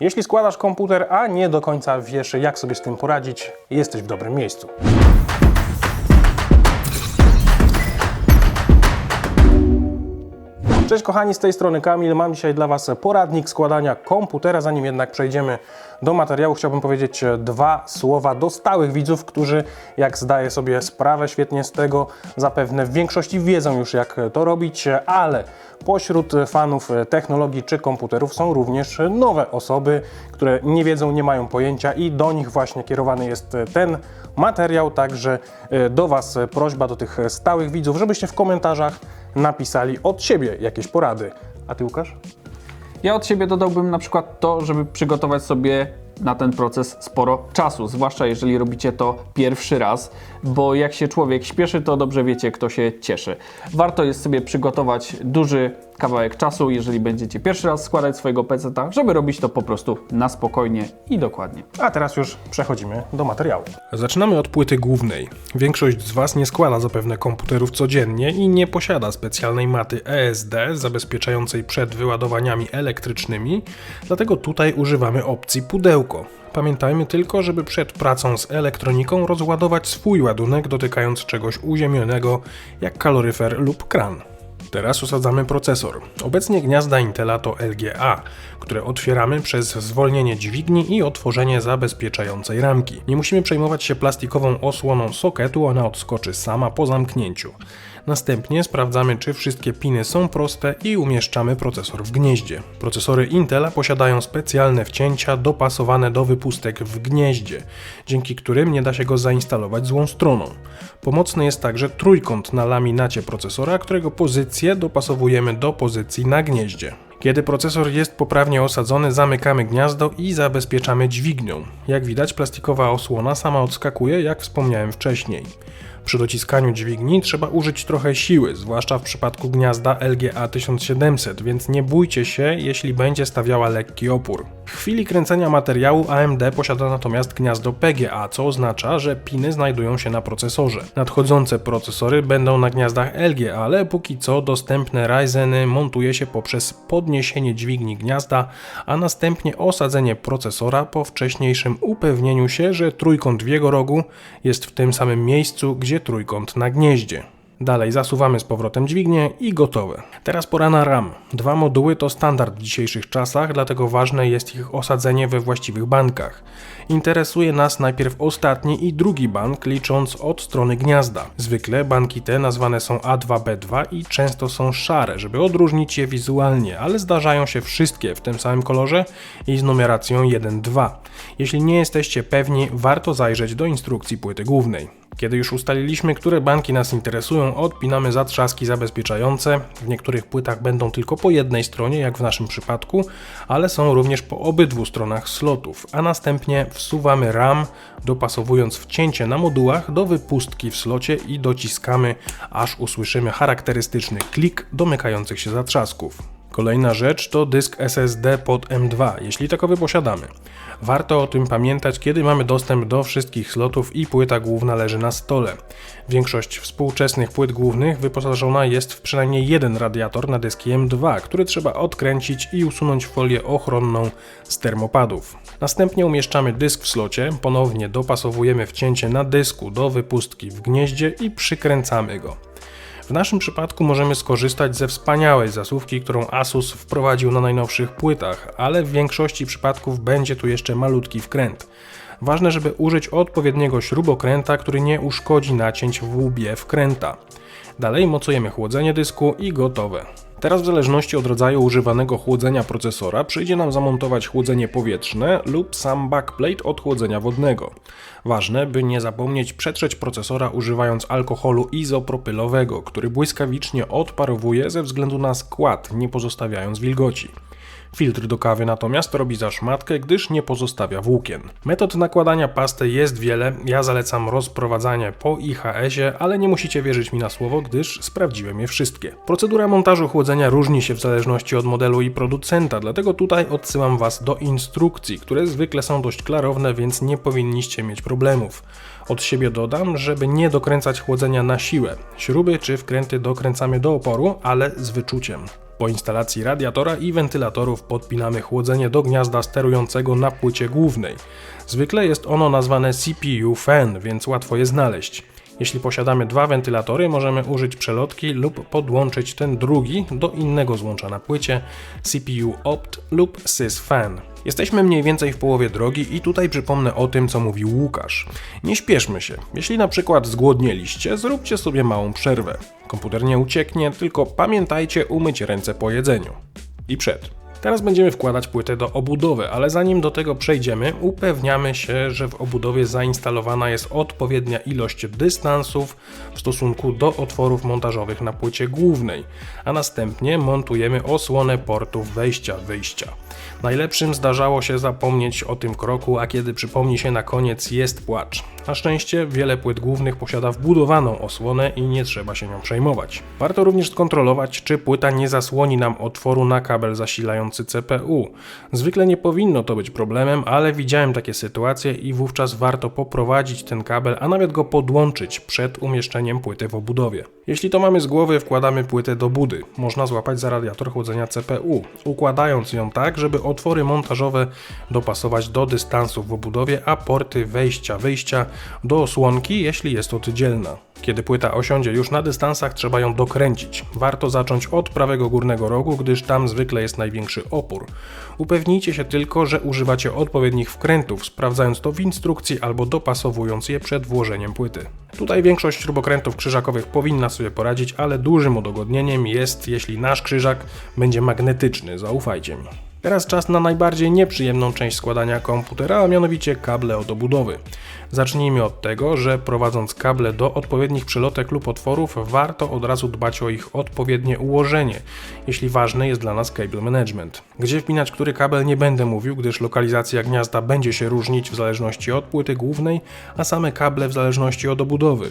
Jeśli składasz komputer, a nie do końca wiesz, jak sobie z tym poradzić, jesteś w dobrym miejscu. Cześć kochani, z tej strony Kamil. Mam dzisiaj dla Was poradnik składania komputera. Zanim jednak przejdziemy do materiału, chciałbym powiedzieć dwa słowa do stałych widzów, którzy, jak zdaję sobie sprawę świetnie z tego, zapewne w większości wiedzą już, jak to robić, ale pośród fanów technologii czy komputerów są również nowe osoby, które nie wiedzą, nie mają pojęcia i do nich właśnie kierowany jest ten materiał. Także do Was prośba, do tych stałych widzów, żebyście w komentarzach napisali od siebie jakieś porady. A Ty, Łukasz? Ja od siebie dodałbym na przykład to, żeby przygotować sobie na ten proces sporo czasu, zwłaszcza jeżeli robicie to pierwszy raz, bo jak się człowiek śpieszy, to dobrze wiecie, kto się cieszy. Warto jest sobie przygotować duży kawałek czasu, jeżeli będziecie pierwszy raz składać swojego peceta, żeby robić to po prostu na spokojnie i dokładnie. A teraz już przechodzimy do materiału. Zaczynamy od płyty głównej. Większość z Was nie składa zapewne komputerów codziennie i nie posiada specjalnej maty ESD zabezpieczającej przed wyładowaniami elektrycznymi, dlatego tutaj używamy opcji pudełko. Pamiętajmy tylko, żeby przed pracą z elektroniką rozładować swój ładunek dotykając czegoś uziemionego jak kaloryfer lub kran. Teraz osadzamy procesor. Obecnie gniazda Intela to LGA, które otwieramy przez zwolnienie dźwigni i otworzenie zabezpieczającej ramki. Nie musimy przejmować się plastikową osłoną soketu, ona odskoczy sama po zamknięciu. Następnie sprawdzamy, czy wszystkie piny są proste i umieszczamy procesor w gnieździe. Procesory Intela posiadają specjalne wcięcia dopasowane do wypustek w gnieździe, dzięki którym nie da się go zainstalować złą stroną. Pomocny jest także trójkąt na laminacie procesora, którego pozycję dopasowujemy do pozycji na gnieździe. Kiedy procesor jest poprawnie osadzony, zamykamy gniazdo i zabezpieczamy dźwignią. Jak widać, plastikowa osłona sama odskakuje, jak wspomniałem wcześniej. Przy dociskaniu dźwigni trzeba użyć trochę siły, zwłaszcza w przypadku gniazda LGA 1700, więc nie bójcie się, jeśli będzie stawiała lekki opór. W chwili kręcenia materiału AMD posiada natomiast gniazdo PGA, co oznacza, że piny znajdują się na procesorze. Nadchodzące procesory będą na gniazdach LGA, ale póki co dostępne Ryzeny montuje się poprzez podniesienie dźwigni gniazda, a następnie osadzenie procesora po wcześniejszym upewnieniu się, że trójkąt w jego rogu jest w tym samym miejscu, gdzie trójkąt na gnieździe. Dalej zasuwamy z powrotem dźwignię i gotowe. Teraz pora na RAM. Dwa moduły to standard w dzisiejszych czasach, dlatego ważne jest ich osadzenie we właściwych bankach. Interesuje nas najpierw ostatni i drugi bank, licząc od strony gniazda. Zwykle banki te nazwane są A2B2 i często są szare, żeby odróżnić je wizualnie, ale zdarzają się wszystkie w tym samym kolorze i z numeracją 1-2. Jeśli nie jesteście pewni, warto zajrzeć do instrukcji płyty głównej. Kiedy już ustaliliśmy, które banki nas interesują, odpinamy zatrzaski zabezpieczające. W niektórych płytach będą tylko po jednej stronie, jak w naszym przypadku, ale są również po obydwu stronach slotów, a następnie wsuwamy RAM, dopasowując wcięcie na modułach do wypustki w slocie i dociskamy, aż usłyszymy charakterystyczny klik domykających się zatrzasków. Kolejna rzecz to dysk SSD pod M2, jeśli takowy posiadamy. Warto o tym pamiętać, kiedy mamy dostęp do wszystkich slotów i płyta główna leży na stole. Większość współczesnych płyt głównych wyposażona jest w przynajmniej jeden radiator na dyski M2, który trzeba odkręcić i usunąć folię ochronną z termopadów. Następnie umieszczamy dysk w slocie, ponownie dopasowujemy wcięcie na dysku do wypustki w gnieździe i przykręcamy go. W naszym przypadku możemy skorzystać ze wspaniałej zasuwki, którą Asus wprowadził na najnowszych płytach, ale w większości przypadków będzie tu jeszcze malutki wkręt. Ważne, żeby użyć odpowiedniego śrubokręta, który nie uszkodzi nacięć w łbie wkręta. Dalej mocujemy chłodzenie dysku i gotowe. Teraz w zależności od rodzaju używanego chłodzenia procesora przyjdzie nam zamontować chłodzenie powietrzne lub sam backplate od chłodzenia wodnego. Ważne, by nie zapomnieć przetrzeć procesora używając alkoholu izopropylowego, który błyskawicznie odparowuje ze względu na skład, nie pozostawiając wilgoci. Filtr do kawy natomiast robi zaszmatkę, gdyż nie pozostawia włókien. Metod nakładania pasty jest wiele, ja zalecam rozprowadzanie po IHS-ie, ale nie musicie wierzyć mi na słowo, gdyż sprawdziłem je wszystkie. Procedura montażu chłodzenia różni się w zależności od modelu i producenta, dlatego tutaj odsyłam Was do instrukcji, które zwykle są dość klarowne, więc nie powinniście mieć problemów. Od siebie dodam, żeby nie dokręcać chłodzenia na siłę. Śruby czy wkręty dokręcamy do oporu, ale z wyczuciem. Po instalacji radiatora i wentylatorów podpinamy chłodzenie do gniazda sterującego na płycie głównej. Zwykle jest ono nazwane CPU fan, więc łatwo je znaleźć. Jeśli posiadamy dwa wentylatory, możemy użyć przelotki lub podłączyć ten drugi do innego złącza na płycie CPU opt lub sys fan. Jesteśmy mniej więcej w połowie drogi i tutaj przypomnę o tym, co mówił Łukasz. Nie śpieszmy się. Jeśli na przykład zgłodnieliście, zróbcie sobie małą przerwę. Komputer nie ucieknie, tylko pamiętajcie umyć ręce po jedzeniu. I przed. Teraz będziemy wkładać płytę do obudowy, ale zanim do tego przejdziemy, upewniamy się, że w obudowie zainstalowana jest odpowiednia ilość dystansów w stosunku do otworów montażowych na płycie głównej, a następnie montujemy osłonę portów wejścia-wyjścia. Najlepszym zdarzało się zapomnieć o tym kroku, a kiedy przypomni się na koniec jest płacz. Na szczęście wiele płyt głównych posiada wbudowaną osłonę i nie trzeba się nią przejmować. Warto również skontrolować, czy płyta nie zasłoni nam otworu na kabel zasilający CPU. Zwykle nie powinno to być problemem, ale widziałem takie sytuacje i wówczas warto poprowadzić ten kabel, a nawet go podłączyć przed umieszczeniem płyty w obudowie. Jeśli to mamy z głowy, wkładamy płytę do budy. Można złapać za radiator chłodzenia CPU, układając ją tak, żeby otwory montażowe dopasować do dystansów w obudowie, a porty wejścia-wyjścia do osłonki, jeśli jest oddzielna. Kiedy płyta osiądzie już na dystansach, trzeba ją dokręcić. Warto zacząć od prawego górnego rogu, gdyż tam zwykle jest największy opór. Upewnijcie się tylko, że używacie odpowiednich wkrętów, sprawdzając to w instrukcji albo dopasowując je przed włożeniem płyty. Tutaj większość śrubokrętów krzyżakowych powinna sobie poradzić, ale dużym udogodnieniem jest, jeśli nasz krzyżak będzie magnetyczny, zaufajcie mi. Teraz czas na najbardziej nieprzyjemną część składania komputera, a mianowicie kable od obudowy. Zacznijmy od tego, że prowadząc kable do odpowiednich przelotek lub otworów, warto od razu dbać o ich odpowiednie ułożenie, jeśli ważny jest dla nas cable management. Gdzie wpinać który kabel nie będę mówił, gdyż lokalizacja gniazda będzie się różnić w zależności od płyty głównej, a same kable w zależności od obudowy.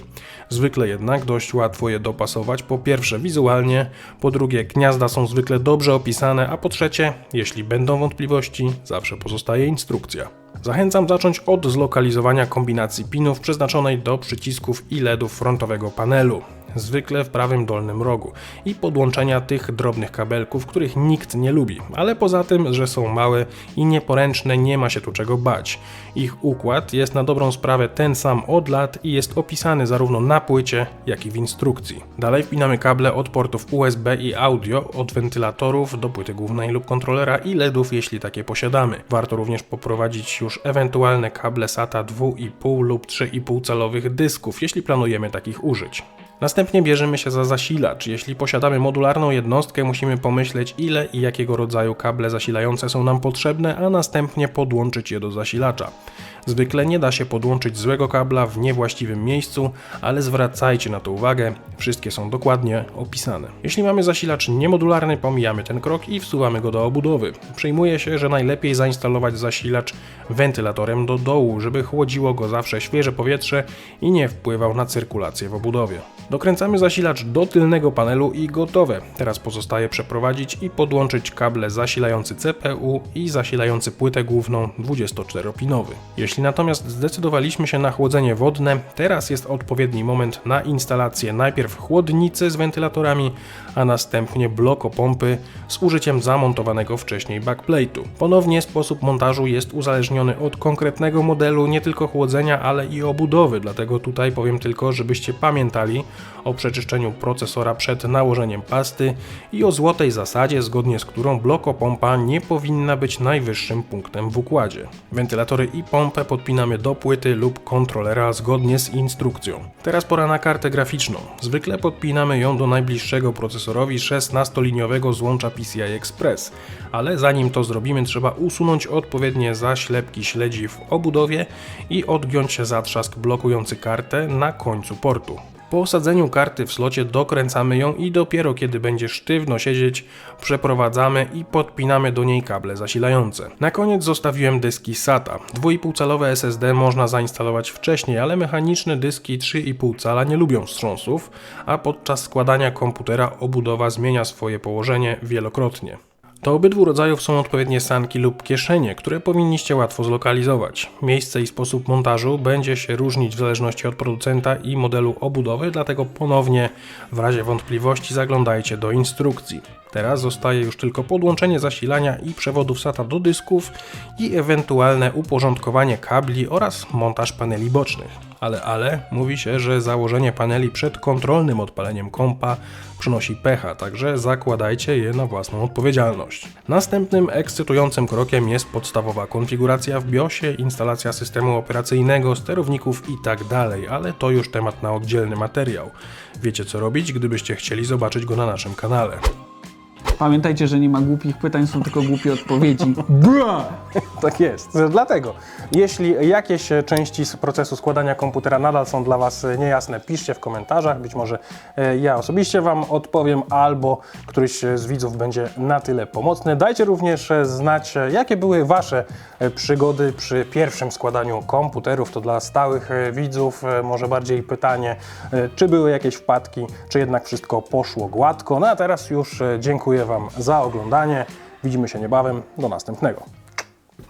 Zwykle jednak dość łatwo je dopasować, po pierwsze wizualnie, po drugie gniazda są zwykle dobrze opisane, a po trzecie, jeśli będą wątpliwości, zawsze pozostaje instrukcja. Zachęcam zacząć od zlokalizowania kombinacji pinów przeznaczonej do przycisków i LEDów frontowego panelu, zwykle w prawym dolnym rogu, i podłączenia tych drobnych kabelków, których nikt nie lubi, ale poza tym, że są małe i nieporęczne, nie ma się tu czego bać. Ich układ jest na dobrą sprawę ten sam od lat i jest opisany zarówno na płycie, jak i w instrukcji. Dalej wpinamy kable od portów USB i audio, od wentylatorów do płyty głównej lub kontrolera i LEDów, jeśli takie posiadamy. Warto również poprowadzić już ewentualne kable SATA 2,5 lub 3,5 calowych dysków, jeśli planujemy takich użyć. Następnie bierzemy się za zasilacz. Jeśli posiadamy modularną jednostkę, musimy pomyśleć ile i jakiego rodzaju kable zasilające są nam potrzebne, a następnie podłączyć je do zasilacza. Zwykle nie da się podłączyć złego kabla w niewłaściwym miejscu, ale zwracajcie na to uwagę, wszystkie są dokładnie opisane. Jeśli mamy zasilacz niemodularny, pomijamy ten krok i wsuwamy go do obudowy. Przyjmuje się, że najlepiej zainstalować zasilacz wentylatorem do dołu, żeby chłodziło go zawsze świeże powietrze i nie wpływał na cyrkulację w obudowie. Dokręcamy zasilacz do tylnego panelu i gotowe. Teraz pozostaje przeprowadzić i podłączyć kable zasilający CPU i zasilający płytę główną 24-pinowy. Jeśli natomiast zdecydowaliśmy się na chłodzenie wodne, teraz jest odpowiedni moment na instalację najpierw chłodnicy z wentylatorami, a następnie blokopompy z użyciem zamontowanego wcześniej backplate'u. Ponownie sposób montażu jest uzależniony od konkretnego modelu nie tylko chłodzenia, ale i obudowy, dlatego tutaj powiem tylko, żebyście pamiętali o przeczyszczeniu procesora przed nałożeniem pasty i o złotej zasadzie, zgodnie z którą blokopompa nie powinna być najwyższym punktem w układzie. Wentylatory i pompę podpinamy do płyty lub kontrolera zgodnie z instrukcją. Teraz pora na kartę graficzną. Zwykle podpinamy ją do najbliższego procesorowi 16-liniowego złącza PCI Express, ale zanim to zrobimy, trzeba usunąć odpowiednie zaślepki śledzi w obudowie i odgiąć zatrzask blokujący kartę na końcu portu. Po osadzeniu karty w slocie dokręcamy ją i dopiero kiedy będzie sztywno siedzieć, przeprowadzamy i podpinamy do niej kable zasilające. Na koniec zostawiłem dyski SATA. 2,5 calowe SSD można zainstalować wcześniej, ale mechaniczne dyski 3,5 cala nie lubią wstrząsów, a podczas składania komputera obudowa zmienia swoje położenie wielokrotnie. Do obydwu rodzajów są odpowiednie sanki lub kieszenie, które powinniście łatwo zlokalizować. Miejsce i sposób montażu będzie się różnić w zależności od producenta i modelu obudowy, dlatego ponownie w razie wątpliwości zaglądajcie do instrukcji. Teraz zostaje już tylko podłączenie zasilania i przewodów SATA do dysków i ewentualne uporządkowanie kabli oraz montaż paneli bocznych. Ale, ale, mówi się, że założenie paneli przed kontrolnym odpaleniem kompa przynosi pecha, także zakładajcie je na własną odpowiedzialność. Następnym ekscytującym krokiem jest podstawowa konfiguracja w BIOSie, instalacja systemu operacyjnego, sterowników i tak ale to już temat na oddzielny materiał. Wiecie co robić, gdybyście chcieli zobaczyć go na naszym kanale. Pamiętajcie, że nie ma głupich pytań, są tylko głupie odpowiedzi. Bra! Tak jest. Dlatego, jeśli jakieś części z procesu składania komputera nadal są dla Was niejasne, piszcie w komentarzach. Być może e, ja osobiście Wam odpowiem, albo któryś z widzów będzie na tyle pomocny. Dajcie również e, znać, e, jakie były Wasze przygody przy pierwszym składaniu komputerów. To dla stałych widzów może bardziej pytanie, czy były jakieś wpadki, czy jednak wszystko poszło gładko. No a teraz już e, dziękuję Wam za oglądanie. Widzimy się niebawem. Do następnego.